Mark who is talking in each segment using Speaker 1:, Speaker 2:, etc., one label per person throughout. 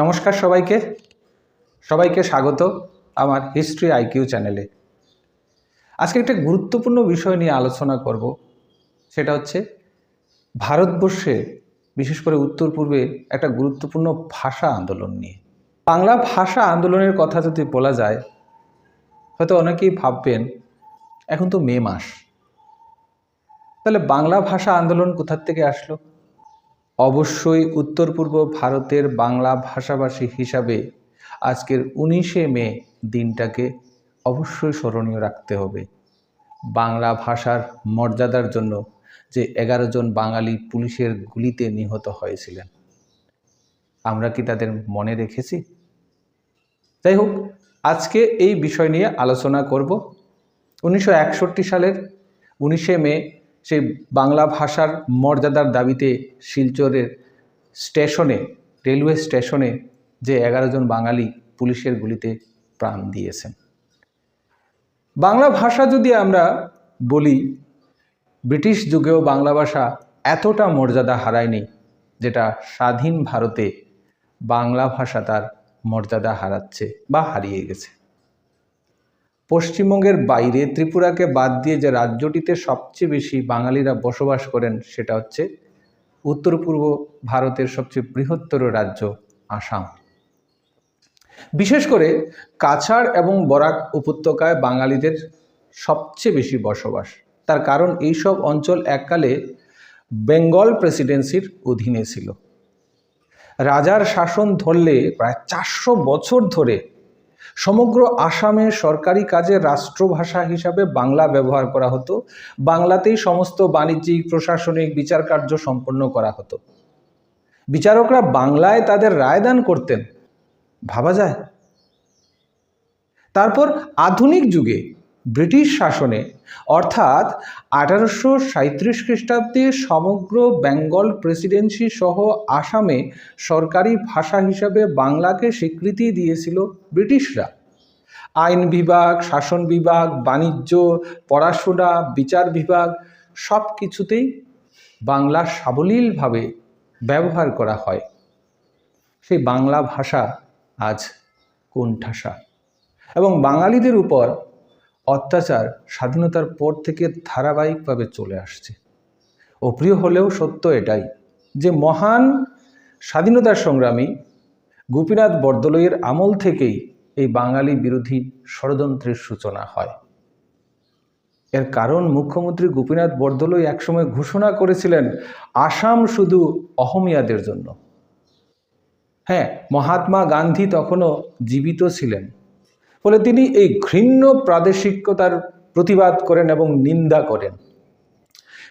Speaker 1: নমস্কার সবাইকে। সবাইকে স্বাগত আমার হিস্ট্রি আইকিউ চ্যানেলে। আজকে একটা গুরুত্বপূর্ণ বিষয় নিয়ে আলোচনা করব। সেটা হচ্ছে ভারতবর্ষে, বিশেষ করে উত্তর পূর্বে, একটা গুরুত্বপূর্ণ ভাষা আন্দোলন নিয়ে। বাংলা ভাষা আন্দোলনের কথা যদি বলা যায়, হয়তো অনেকেই ভাববেন, এখন তো মে মাস। তাহলে বাংলা ভাষা আন্দোলন কোথার থেকে আসলো? অবশ্যই উত্তর পূর্ব ভারতের বাংলা ভাষাভাষী হিসাবে আজকের উনিশে মে দিনটাকে অবশ্যই স্মরণীয় রাখতে হবে। বাংলা ভাষার মর্যাদার জন্য যে এগারো জন বাঙালি পুলিশের গুলিতে নিহত হয়েছিলেন। আমরা কি তাদের মনে রেখেছি? যাই হোক, আজকে এই বিষয় নিয়ে আলোচনা করব। উনিশশো একষট্টি সালের উনিশে মে সেই বাংলা ভাষার মর্যাদার দাবিতে শিলচরের স্টেশনে, রেলওয়ে স্টেশনে যে এগারো জন বাঙালি পুলিশের গুলিতে প্রাণ দিয়েছেন। বাংলা ভাষা যদি আমরা বলি, ব্রিটিশ যুগেও বাংলা ভাষা এতটা মর্যাদা হারায়নি যেটা স্বাধীন ভারতে বাংলা ভাষা তার মর্যাদা হারাচ্ছে বা হারিয়ে গেছে। পশ্চিমবঙ্গের বাইরে ত্রিপুরাকে বাদ দিয়ে যে রাজ্যটিতে সবচেয়ে বেশি বাঙালিরা বসবাস করেন সেটা হচ্ছে উত্তর পূর্ব ভারতের সবচেয়ে বৃহত্তর রাজ্য আসাম। বিশেষ করে কাছাড় এবং বরাক উপত্যকায় বাঙালিদের সবচেয়ে বেশি বসবাস। তার কারণ এইসব অঞ্চল এককালে বেঙ্গল প্রেসিডেন্সির অধীনে ছিল। রাজার শাসন ধরলে প্রায় চারশো বছর ধরে সমগ্র আসামে সরকারি কাজে রাষ্ট্রভাষা হিসাবে বাংলা ব্যবহার করা হতো। বাংলাতেই সমস্ত বাণিজ্যিক, প্রশাসনিক বিচার কার্য সম্পন্ন করা হতো। বিচারকরা বাংলায় তাদের রায়দান করতেন। ভাবা যায়? তারপর আধুনিক যুগে ব্রিটিশ শাসনে অর্থাৎ আঠারোশো সাঁত্রিশ খ্রিস্টাব্দে সমগ্র বেঙ্গল প্রেসিডেন্সি সহ আসামে সরকারি ভাষা হিসাবে বাংলাকে স্বীকৃতি দিয়েছিল ব্রিটিশরা। আইন বিভাগ, শাসন বিভাগ, বাণিজ্য, পড়াশোনা, বিচার বিভাগ সব কিছুতেই বাংলা সাবলীলভাবে ব্যবহার করা হয়। সেই বাংলা ভাষা আজ কোণঠাসা। এবং বাঙালিদের উপর অত্যাচার স্বাধীনতার পর থেকে ধারাবাহিকভাবে চলে আসছে। অপ্রিয় হলেও সত্য এটাই যে মহান স্বাধীনতা সংগ্রামী গোপীনাথ বরদলৈয়ের আমল থেকেই এই বাঙালি বিরোধী ষড়যন্ত্রের সূচনা হয়। এর কারণ মুখ্যমন্ত্রী গোপীনাথ বরদলৈ একসময় ঘোষণা করেছিলেন, আসাম শুধু অহমিয়াদের জন্য। হ্যাঁ মহাত্মা গান্ধী তখনও জীবিত ছিলেন। ফলে তিনি এই ঘৃণ্য প্রাদেশিকতার প্রতিবাদ করেন এবং নিন্দা করেন।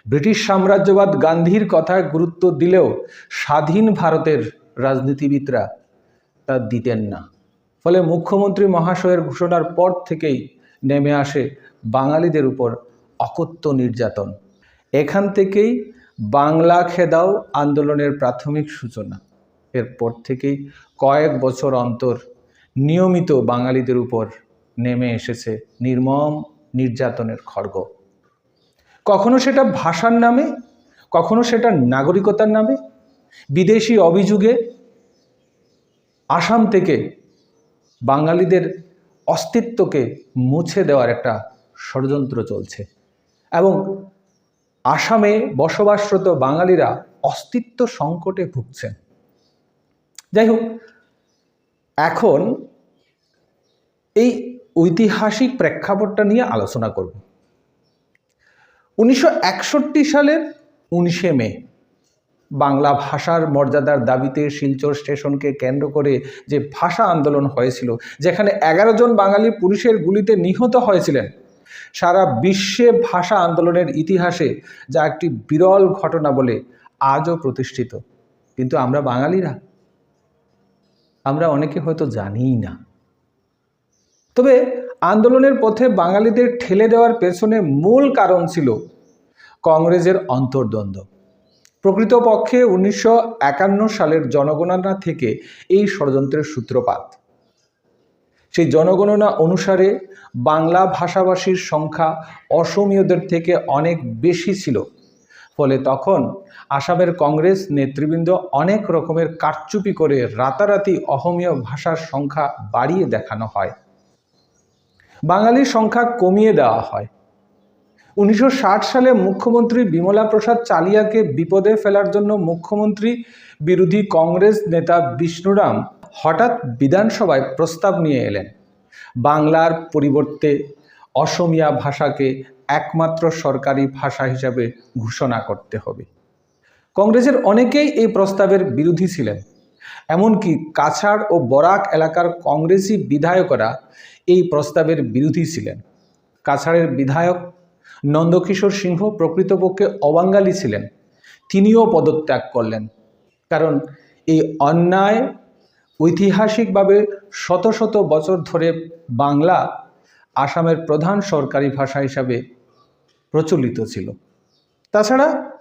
Speaker 1: ব্রিটিশ সাম্রাজ্যবাদ গান্ধীর কথায় গুরুত্ব দিলেও স্বাধীন ভারতের রাজনীতিবিদরা তা দিতেন না। ফলে মুখ্যমন্ত্রী মহাশয়ের ঘোষণার পর থেকেই নেমে আসে বাঙালিদের উপর অকথ্য নির্যাতন। এখান থেকেই বাংলা খেদাও আন্দোলনের প্রাথমিক সূচনা। এরপর থেকেই কয়েক বছর অন্তর নিয়মিত বাঙালিদের উপর নেমে এসেছে নির্মম নির্যাতনের খড়গ। কখনো সেটা ভাষার নামে, কখনো সেটা নাগরিকতার নামে, বিদেশি অভিযোগে আসাম থেকে বাঙালিদের অস্তিত্বকে মুছে দেওয়ার একটা ষড়যন্ত্র চলছে এবং আসামে বসবাসরত বাঙালিরা অস্তিত্ব সংকটে ভুগছেন। যাই হোক, এখন এই ঐতিহাসিক প্রেক্ষাপটটা নিয়ে আলোচনা করব। উনিশশো একষট্টি সালের উনিশে মে, বাংলা ভাষার মর্যাদার দাবিতে শিলচর স্টেশনকে কেন্দ্র করে যে ভাষা আন্দোলন হয়েছিল, যেখানে এগারো জন বাঙালি পুলিশের গুলিতে নিহত হয়েছিলেন, সারা বিশ্বে ভাষা আন্দোলনের ইতিহাসে যা একটি বিরল ঘটনা বলে আজও প্রতিষ্ঠিত। কিন্তু আমরা বাঙালিরা, আমরা অনেকে হয়তো জানিই না। তবে আন্দোলনের পথে বাঙালিদের ঠেলে দেওয়ার পেছনে মূল কারণ ছিল কংগ্রেসের অন্তর্দ্বন্দ্ব। প্রকৃতপক্ষে উনিশশো একান্ন সালের জনগণনা থেকে এই ষড়যন্ত্রের সূত্রপাত। সেই জনগণনা অনুসারে বাংলা ভাষাভাষীর সংখ্যা অসমীয়দের থেকে অনেক বেশি ছিল। ফলে তখন আসামের কংগ্রেস নেতৃবৃন্দ অনেক রকমের কারচুপি করে রাতারাতি অহমীয় ভাষার সংখ্যা বাড়িয়ে দেখানো হয়। বাঙালির সংখ্যা কমিয়ে দেওয়া হয়। উনিশশো ষাট সালে মুখ্যমন্ত্রী বিমলা প্রসাদ চালিয়াকে বিপদে ফেলার জন্য মুখ্যমন্ত্রী বিরোধী কংগ্রেস নেতা বিষ্ণুরাম হঠাৎ বিধানসভায় প্রস্তাব নিয়ে এলেন। বাংলার পরিবর্তে অসমিয়া ভাষাকে একমাত্র সরকারি ভাষা হিসাবে ঘোষণা করতে হবে। কংগ্রেসের অনেকেই এই প্রস্তাবের বিরোধী ছিলেন। এমনকি কাছাড় ও বরাক এলাকার কংগ্রেসি বিধায়করা এই প্রস্তাবের বিরোধী ছিলেন। কাছাড়ের বিধায়ক নন্দকিশোর সিংহ প্রকৃতপক্ষে অবাঙ্গালি ছিলেন। তিনিও পদত্যাগ করলেন। কারণ এই অন্যায় ঐতিহাসিকভাবে শত শত বছর ধরে বাংলা আসামের প্রধান সরকারি ভাষা হিসাবে প্রচলিত ছিল। তাছাড়া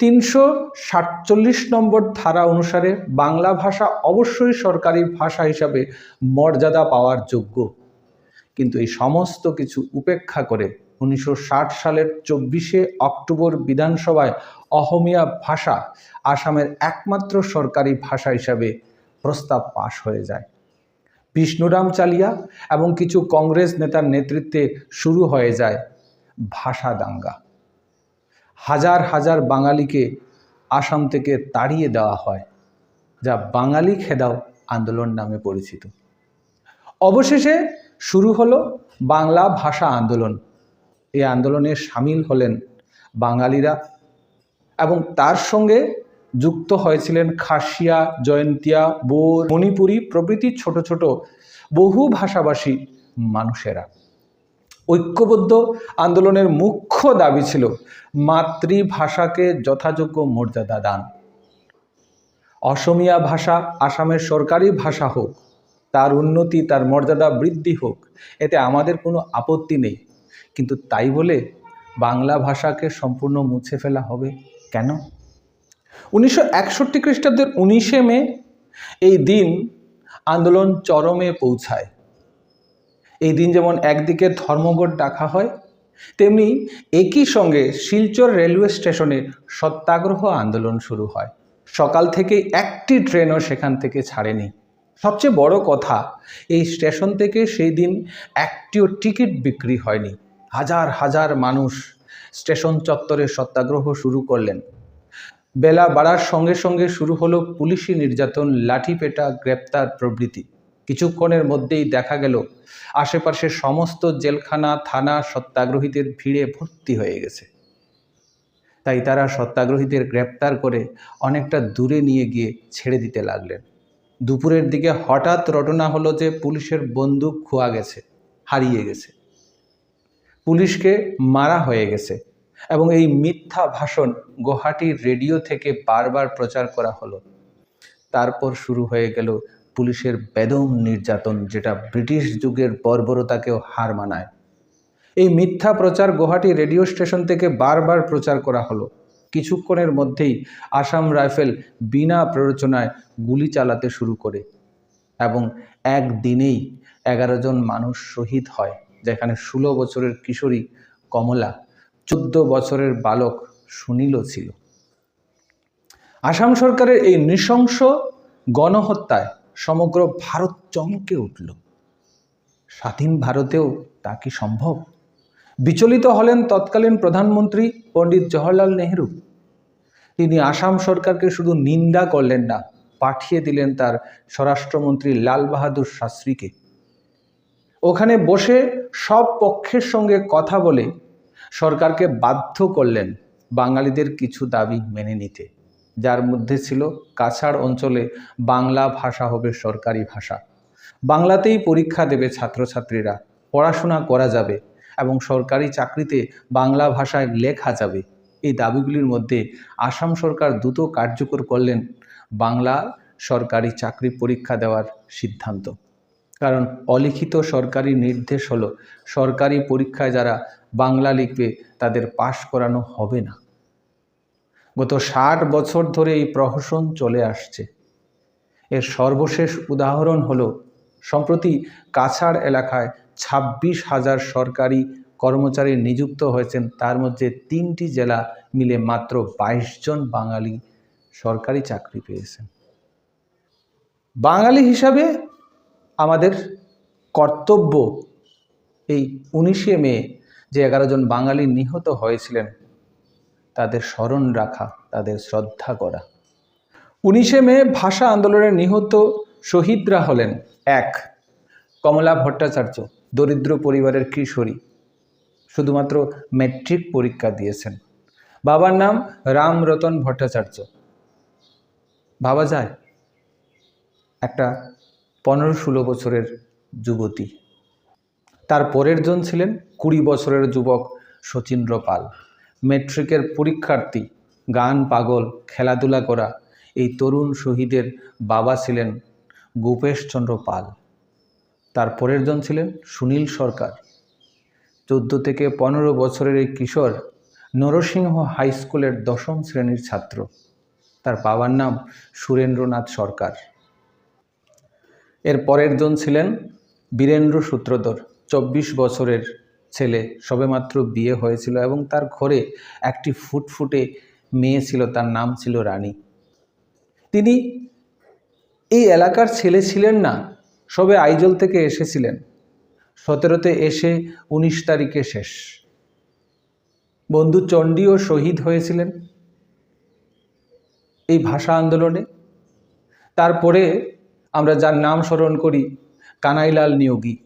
Speaker 1: তিনশো সাতচল্লিশ নম্বর ধারা অনুসারে বাংলা ভাষা অবশ্যই সরকারি ভাষা হিসাবে মর্যাদা পাওয়ার যোগ্য। কিন্তু এই সমস্ত কিছু উপেক্ষা করে উনিশশো ষাট সালের চব্বিশে অক্টোবর বিধানসভায় অহমিয়া ভাষা আসামের একমাত্র সরকারি ভাষা হিসাবে প্রস্তাব পাশ হয়ে যায়। বিষ্ণুরাম চালিয়া এবং কিছু কংগ্রেস নেতার নেতৃত্বে শুরু হয়ে যায় ভাষা দাঙ্গা হাজার হাজার বাঙালিকে আসাম থেকে তাড়িয়ে দেওয়া হয়, যা বাঙালি খেদাও আন্দোলন নামে পরিচিত। অবশেষে শুরু হলো বাংলা ভাষা আন্দোলন। এই আন্দোলনে সামিল হলেন বাঙালিরা এবং তার সঙ্গে যুক্ত হয়েছিলেন খাসিয়া, জয়ন্তিয়া, বোর, মণিপুরী প্রভৃতি ছোট ছোট বহু ভাষাভাষী মানুষেরা। ঐক্যবদ্ধ আন্দোলনের মুখ্য দাবি ছিল মাতৃভাষাকে যথাযোগ্য মর্যাদা দান। অসমিয়া ভাষা আসামের সরকারি ভাষা হোক, তার উন্নতি, তার মর্যাদা বৃদ্ধি হোক, এতে আমাদের কোনো আপত্তি নেই। কিন্তু তাই বলে বাংলা ভাষাকে সম্পূর্ণ মুছে ফেলা হবে কেন? উনিশশো একষট্টি খ্রিস্টাব্দের উনিশে মে এই দিন আন্দোলন চরমে পৌঁছায়। এই দিন যেমন একদিকে ধর্মঘট ডাকা হয়, তেমনি একই সঙ্গে শিলচর রেলওয়ে স্টেশনে সত্যাগ্রহ আন্দোলন শুরু হয়। সকাল থেকে একটি ট্রেনও সেখান থেকে ছাড়েনি। সবচেয়ে বড় কথা, এই স্টেশন থেকে সেই দিন একটিও টিকিট বিক্রি হয়নি। হাজার হাজার মানুষ স্টেশন চত্বরে সত্যাগ্রহ শুরু করলেন। বেলা বাড়ার সঙ্গে সঙ্গে শুরু হলো পুলিশি নির্যাতন, লাঠিপেটা, গ্রেপ্তার প্রভৃতি। কিছুক্ষণের মধ্যেই দেখা গেল, আশেপাশে সমস্ত জেলখানা, থানা, সত্যাগ্রহীদের ভিড়ে ভর্তি হয়ে গেছে। তাই তারা সত্যাগ্রহীদের গ্রেপ্তার করে অনেকটা দূরে নিয়ে গিয়ে ছেড়ে দিতে লাগলেন। দুপুরের দিকে হঠাৎ রটনা হলো যে পুলিশের বন্দুক খোয়া গেছে, হারিয়ে গেছে। পুলিশকে মারা হয়ে গেছে এবং এই মিথ্যা ভাষণ গুয়াহাটির রেডিও থেকে বারবার প্রচার করা হলো। তারপর শুরু হয়ে গেল পুলিশের বেদম নির্যাতন যেটা ব্রিটিশ যুগের বর্বরতাকেও হার মানায়। এই মিথ্যা প্রচার গুয়াহাটি রেডিও স্টেশন থেকে বারবার প্রচার করা হলো। কিছুক্ষণের মধ্যেই আসাম রাইফেল বিনা প্ররোচনায় গুলি চালাতে শুরু করে এবং একদিনেই এগারো জন মানুষ শহীদ হয়, যেখানে ষোলো বছরের কিশোরী কমলা, চোদ্দ বছরের বালক সুনীল ছিল। আসাম সরকারের এই নৃশংস গণহত্যায় সমগ্র ভারত চমকে উঠল। স্বাধীন ভারতেও তা কি সম্ভব? বিচলিত হলেন তৎকালীন প্রধানমন্ত্রী পণ্ডিত জওহরলাল নেহরু। তিনি আসাম সরকারকে শুধু নিন্দা করলেন না, পাঠিয়ে দিলেন তার স্বরাষ্ট্রমন্ত্রী লাল বাহাদুর শাস্ত্রীকে। ওখানে বসে সব পক্ষের সঙ্গে কথা বলে সরকারকে বাধ্য করলেন বাঙালিদের কিছু দাবি মেনে নিতে। যার মধ্যে ছিল কাছাড় অঞ্চলে বাংলা ভাষা হবে সরকারি ভাষা। বাংলাতেই পরীক্ষা দেবে ছাত্রছাত্রীরা, পড়াশোনা করা যাবে এবং সরকারি চাকরিতে বাংলা ভাষায় লেখা যাবে। এই দাবিগুলির মধ্যে আসাম সরকার দ্রুত কার্যকর করলেন বাংলা সরকারি চাকরি পরীক্ষা দেওয়ার সিদ্ধান্ত। কারণ অলিখিত সরকারি নির্দেশ হলো সরকারি পরীক্ষায় যারা বাংলা লিখবে তাদের পাশ করানো হবে না। গত ষাট বছর ধরে এই প্রহসন চলে আসছে। এর সর্বশেষ উদাহরণ হল, সম্প্রতি কাছাড় এলাকায় ছাব্বিশ হাজার সরকারি কর্মচারী নিযুক্ত হয়েছেন। তার মধ্যে তিনটি জেলা মিলে মাত্র বাইশ জন বাঙালি সরকারি চাকরি পেয়েছেন। বাঙালি হিসাবে আমাদের কর্তব্য এই উনিশে মে যে এগারো জন বাঙালি নিহত হয়েছিলেন তাদের স্মরণ রাখা, তাদের শ্রদ্ধা করা। উনিশে মে ভাষা আন্দোলনে নিহত শহীদরা হলেন এক, কমলা ভট্টাচার্য, দরিদ্র পরিবারের কিশোরী। শুধুমাত্র ম্যাট্রিক পরীক্ষা দিয়েছেন। বাবার নাম রামরতন ভট্টাচার্য। ভাবা যায় একটা পনেরো ষোলো বছরের যুবতী। তার পরের জন ছিলেন কুড়ি বছরের যুবক শচীন্দ্র পাল। মেট্রিকের পরীক্ষার্থী, গান, পাগল, খেলাধুলা করা এই তরুণ শহীদের বাবা ছিলেন গোপেশচন্দ্র পাল। তার পরের জন ছিলেন সুনীল সরকার। চোদ্দ থেকে পনেরো বছরের এই কিশোর নরসিংহ হাই স্কুলের দশম শ্রেণির ছাত্র। তার বাবার নাম সুরেন্দ্রনাথ সরকার। এর পরের জন ছিলেন বীরেন্দ্র সূত্রধর, চব্বিশ বছরের ছেলে, সবেমাত্র বিয়ে হয়েছিল এবং তার ঘরে একটি ফুটফুটে মেয়ে ছিল, তার নাম ছিল রানী। তিনি এই এলাকার ছেলে ছিলেন না, সবে আইজল থেকে এসেছিলেন। সতেরোতে এসে উনিশ তারিখে শেষ। বন্ধু চণ্ডীও শহীদ হয়েছিলেন এই ভাষা আন্দোলনে। তারপরে আমরা যার নাম স্মরণ করি, কানাইলাল নিয়োগী।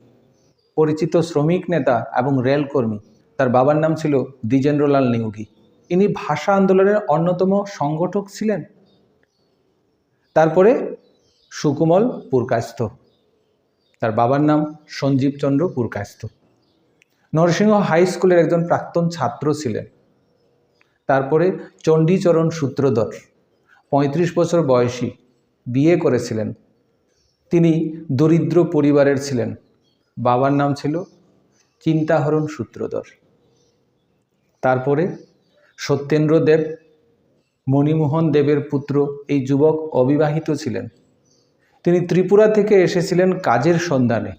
Speaker 1: পরিচিত শ্রমিক নেতা এবং রেলকর্মী তার বাবার নাম ছিল দ্বিজেন্দ্রলাল নিয়োগী। ইনি ভাষা আন্দোলনের অন্যতম সংগঠক ছিলেন। তারপরে সুকুমল পুরকাস্ত তার বাবার নাম সঞ্জীবচন্দ্র পুরকাস্ত নরসিংহ হাই স্কুলের একজন প্রাক্তন ছাত্র ছিলেন। তারপরে চণ্ডীচরণ সূত্রধর। পঁয়ত্রিশ বছর বয়সী। বিয়ে করেছিলেন। তিনি দরিদ্র পরিবারের ছিলেন। বাবার নাম ছিল চিন্তাহরণ সূত্রধর। তারপরে সত্যেন্দ্র দেব, মণিমোহন দেবের পুত্র এই যুবক অবিবাহিত ছিলেন। তিনি ত্রিপুরা থেকে এসেছিলেন কাজের সন্ধানে।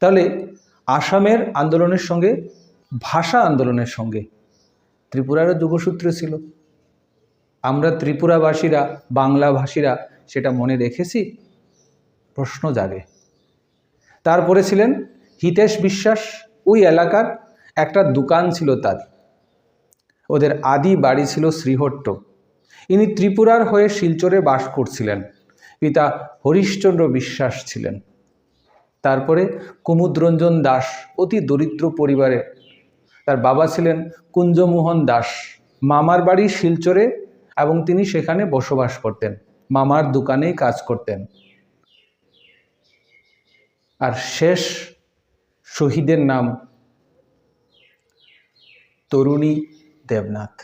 Speaker 1: তাহলে আসামের আন্দোলনের সঙ্গে, ভাষা আন্দোলনের সঙ্গে ত্রিপুরারও যুগসূত্র ছিল। আমরা ত্রিপুরাবাসীরা, বাংলাভাষীরা সেটা মনে রেখেছি? প্রশ্ন জাগে। তারপরে ছিলেন হিতেশ বিশ্বাস। ওই এলাকার একটা দোকান ছিল তার। ওদের আদি বাড়ি ছিল শ্রীহট্ট। ইনি ত্রিপুরার হয়ে শিলচরে বাস করছিলেন। পিতা হরিশ্চন্দ্র বিশ্বাস ছিলেন। তারপরে কুমুদরঞ্জন দাস, অতি দরিদ্র পরিবারে। তার বাবা ছিলেন কুঞ্জমোহন দাস। মামার বাড়ি শিলচরে এবং তিনি সেখানে বসবাস করতেন। মামার দোকানেই কাজ করতেন। আর শেষ শহীদের নাম তরুণী দেবনাথ।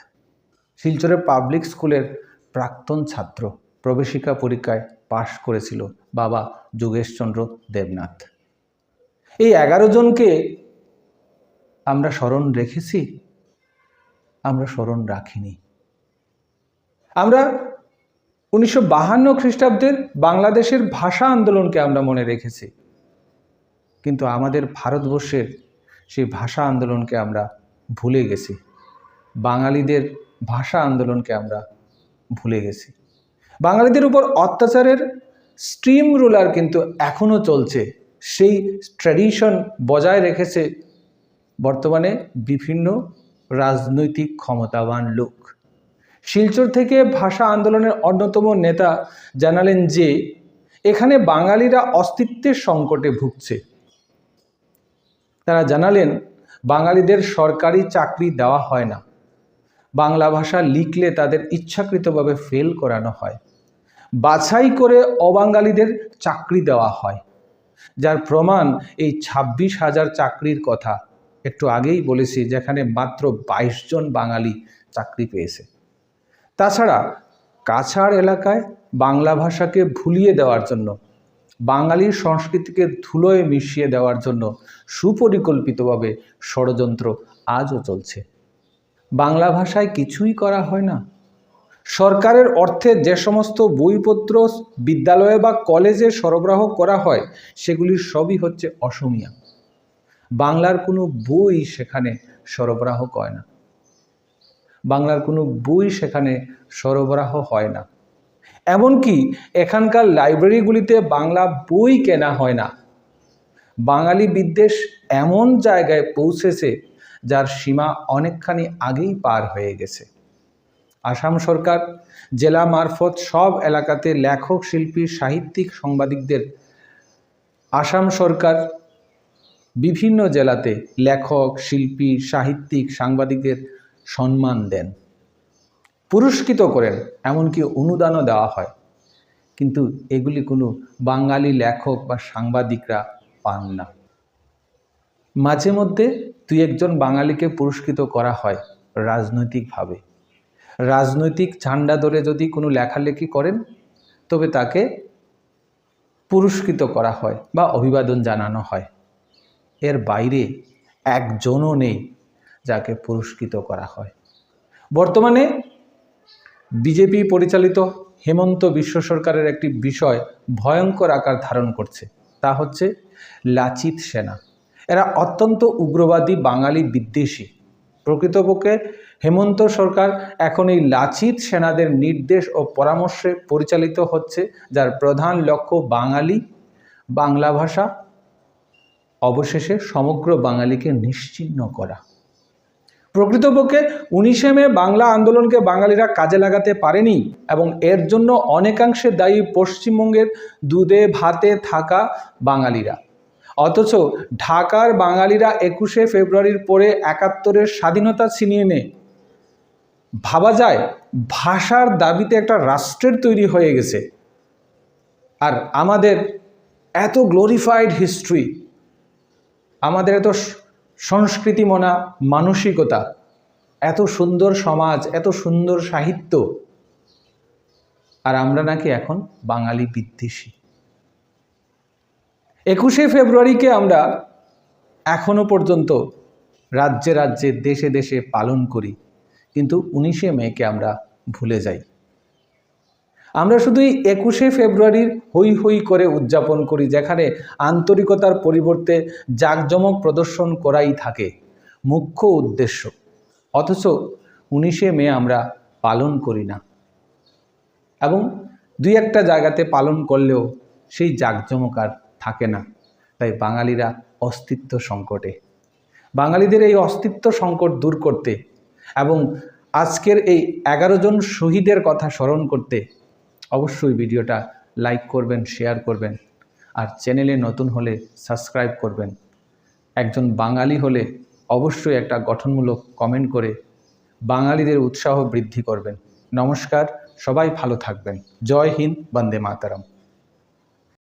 Speaker 1: শিলচরের পাবলিক স্কুলের প্রাক্তন ছাত্র প্রবেশিকা পরীক্ষায় পাশ করেছিল বাবা যোগেশচন্দ্র দেবনাথ। এই এগারো জনকে আমরা স্মরণ রেখেছি, আমরা স্মরণ রাখিনি। আমরা উনিশশো বাহান্ন খ্রিস্টাব্দের বাংলাদেশের ভাষা আন্দোলনকে আমরা মনে রেখেছি। কিন্তু আমাদের ভারতবর্ষের সেই ভাষা আন্দোলনকে আমরা ভুলে গেছি। বাঙালিদের ভাষা আন্দোলনকে আমরা ভুলে গেছি। বাঙালিদের উপর অত্যাচারের স্ট্রিম রুলার কিন্তু এখনও চলছে। সেই ট্র্যাডিশন বজায় রেখেছে বর্তমানে বিভিন্ন রাজনৈতিক ক্ষমতাবান লোক। শিলচর থেকে ভাষা আন্দোলনের অন্যতম নেতা জানালেন যে, এখানে বাঙালিরা অস্তিত্বের সংকটে ভুগছে। জানালেন, বাঙালিদের সরকারি চাকরি দেওয়া হয় না। বাংলা ভাষা লিখলে তাদের ইচ্ছাকৃতভাবে ফেল করানো হয়। বাছাই করে অবাঙালিদের চাকরি দেওয়া হয়। যার প্রমাণ এই ছাব্বিশ হাজার চাকরির কথা। একটু আগেই বলেছি, যেখানে মাত্র বাইশ জন বাঙালি চাকরি পেয়েছে। তাছাড়া কাছাড় এলাকায় বাংলা ভাষাকে ভুলিয়ে দেওয়ার জন্য বাঙালির সংস্কৃতিকে ধুলোয় মিশিয়ে দেওয়ার জন্য সুপরিকল্পিতভাবে ষড়যন্ত্র আজও চলছে। বাংলা ভাষায় কিছুই করা হয় না। সরকারের অর্থে যে সমস্ত বইপত্র বিদ্যালয়ে বা কলেজে সরবরাহ করা হয় সেগুলির সবই হচ্ছে অসমিয়া। বাংলার কোনো বই সেখানে সরবরাহ করে না। বাংলার কোনো বই সেখানে সরবরাহ হয় না। এমনকি এখানকার লাইব্রেরিগুলিতে বাংলা বই কেনা হয় না। বাঙালি বিদ্বেষ এমন জায়গায় পৌঁছেছে যার সীমা অনেকখানি আগেই পার হয়ে গেছে। আসাম সরকার, জেলা মারফত সব এলাকাতে লেখক, শিল্পী, সাহিত্যিক, সাংবাদিকদের আসাম সরকার বিভিন্ন জেলাতে লেখক, শিল্পী, সাহিত্যিক, সাংবাদিকদের সম্মান দেন। পুরস্কৃত করেন, এমনকি অনুদানও দেওয়া হয়। কিন্তু এগুলি কোনো বাঙালি লেখক বা সাংবাদিকরা পান না। মাঝে মধ্যে দুই একজন বাঙালিকে পুরস্কৃত করা হয় রাজনৈতিকভাবে। রাজনৈতিক ঝান্ডা ধরে যদি কোনো লেখালেখি করেন, তবে তাকে পুরস্কৃত করা হয় বা অভিবাদন জানানো হয়। এর বাইরে একজনও নেই যাকে পুরস্কৃত করা হয়। বর্তমানে বিজেপি পরিচালিত হেমন্ত বিশ্ব সরকারের একটি বিষয় ভয়ঙ্কর আকার ধারণ করছে, তা হচ্ছে লাচিত সেনা। এরা অত্যন্ত উগ্রবাদী বাঙালি বিদ্বেষী। প্রকৃতপক্ষে হেমন্ত সরকার এখন এই লাচিত সেনাদের নির্দেশ ও পরামর্শে পরিচালিত হচ্ছে, যার প্রধান লক্ষ্য বাঙালি, বাংলা ভাষা, অবশেষে সমগ্র বাঙালিকে নিশ্চিহ্ন করা। প্রকৃতপক্ষে উনিশে মে বাংলা আন্দোলনকে বাঙালিরা কাজে লাগাতে পারেনি এবং এর জন্য অনেকাংশে দায়ী পশ্চিমবঙ্গের দুধে ভাতে থাকা বাঙালিরা। অথচ ঢাকার বাঙালিরা একুশে ফেব্রুয়ারির পরে একাত্তরের স্বাধীনতা ছিনিয়ে নে ভাবা যায়, ভাষার দাবিতে একটা রাষ্ট্রের তৈরি হয়ে গেছে। আর আমাদের এত গ্লোরিফাইড হিস্ট্রি আমাদের এত সংস্কৃতি মনা মানসিকতা, এত সুন্দর সমাজ, এত সুন্দর সাহিত্য। আর আমরা নাকি এখন বাঙালি বিদ্বেষী। একুশে ফেব্রুয়ারিকে আমরা এখনও পর্যন্ত রাজ্যে রাজ্যে, দেশে দেশে পালন করি। কিন্তু উনিশে মেকে আমরা ভুলে যাই। আমরা শুধুই একুশে ফেব্রুয়ারির হই হই করে উদযাপন করি, যেখানে আন্তরিকতার পরিবর্তে জাঁকজমক প্রদর্শন করাই থাকে মুখ্য উদ্দেশ্য। অথচ উনিশে মে আমরা পালন করি না। এবং দুই একটা জায়গাতে পালন করলেও সেই জাঁকজমক আর থাকে না। তাই বাঙালিরা অস্তিত্ব সংকটে। বাঙালিদের এই অস্তিত্ব সংকট দূর করতে এবং আজকের এই এগারো জন শহীদের কথা স্মরণ করতে অবশ্যই ভিডিওটা লাইক করবেন, শেয়ার করবেন আর চ্যানেলে নতুন হলে সাবস্ক্রাইব করবেন। একজন বাঙালি হলে অবশ্যই একটা গঠনমূলক কমেন্ট করে বাঙালিদের উৎসাহ বৃদ্ধি করবেন। নমস্কার, সবাই ভালো থাকবেন। জয় হিন্দ, বন্দে মাতারাম।